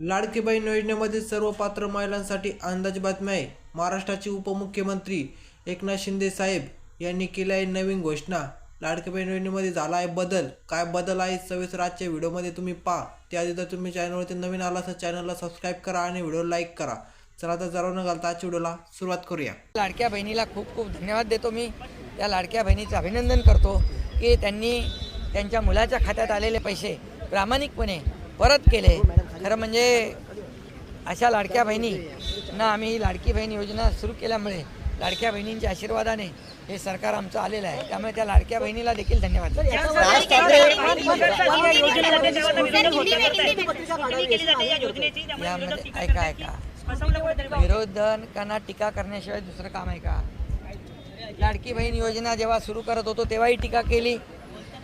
लाडकी बहीण योजनेमध्ये सर्व पात्र महिलांसाठी अंदाज बातमी आहे. महाराष्ट्राचे उपमुख्यमंत्री एकनाथ शिंदे साहेब यांनी केली आहे नवीन घोषणा. लाडकी बहीण योजनेमध्ये झाला आहे बदल. काय बदल आहे? सविस्तर आजच्या व्हिडिओमध्ये तुम्ही पहा. त्याआधी जर तुम्ही चॅनलवरती नवीन आला तर चॅनलला सबस्क्राईब करा आणि व्हिडिओ लाईक करा. चला तर जरा न घालता आजच्या व्हिडिओला सुरुवात करूया. लाडक्या बहिणीला खूप खूप धन्यवाद देतो मी. त्या लाडक्या बहिणीचं अभिनंदन करतो की त्यांनी त्यांच्या मुलाच्या खात्यात आलेले पैसे प्रामाणिकपणे परत केले. खरं म्हणजे अशा लाडक्या बहिणींना आम्ही ही लाडकी बहीण योजना सुरू केल्यामुळे लाडक्या बहिणींच्या आशीर्वादाने हे सरकार आमचं आलेलं आहे. त्यामुळे त्या लाडक्या बहिणीला देखील धन्यवाद. यामध्ये ऐका ऐका. विरोधकांना टीका करण्याशिवाय दुसरं काम आहे का? लाडकी बहीण योजना जेव्हा सुरू करत होतो तेव्हाही टीका केली.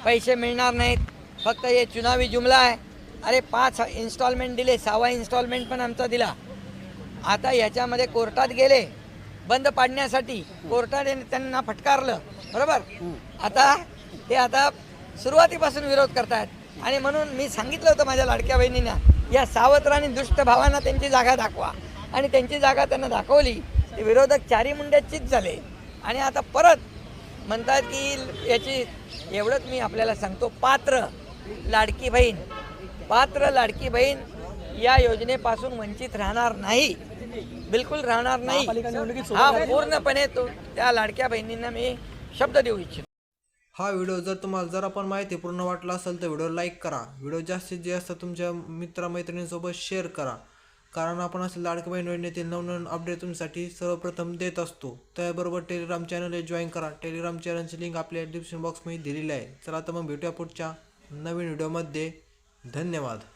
पैसे मिळणार नाहीत. फक्त हे चुनावी जुमला आहे. अरे पाच इन्स्टॉलमेंट दिले सहावा इन्स्टॉलमेंट पण आमचा दिला. आता याच्यामध्ये कोर्टात गेले बंद पाडण्यासाठी कोर्टाने त्यांना फटकारलं बरोबर? आता ते आता सुरुवातीपासून विरोध करतायत. आणि म्हणून मी सांगितलं होतं माझ्या लाडक्या बहिणींना या सावत्र आणि दुष्ट भावांना त्यांची जागा दाखवा. आणि त्यांची जागा त्यांना दाखवली. ते विरोधक चारी मुंड्याचीच झाले. आणि आता परत म्हणतात की याची एवढंच मी आपल्याला सांगतो पात्र लाडकी बहीण पात्र लाडकी बहीण या योजनेपासून वंचित राहणार नाही. बिलकुल राहणार नाही. हा पूर्णपणे तो त्या लाडक्या बहिणींना मी शब्द देऊ इच्छितो. हा व्हिडिओ जर तुम्हाला जरा पण माहितीपूर्ण वाटला असेल तर व्हिडिओ लाईक करा. व्हिडिओ जास्तीत जास्त तुमच्या मित्रमैत्रिणींसोबत शेअर करा. कारण आपण असे लाडकी बहीण योजनेतील नवनवीन अपडेट तुमच्यासाठी सर्वप्रथम देत असतो. त्याबरोबर टेलिग्राम चॅनल जॉईन करा. टेलिग्राम चॅनलची लिंक आपल्या डिस्क्रिप्शन बॉक्समध्ये दिलेली आहे. चला तर मग भेटूया पुढच्या नवीन व्हिडिओमध्ये. धन्यवाद.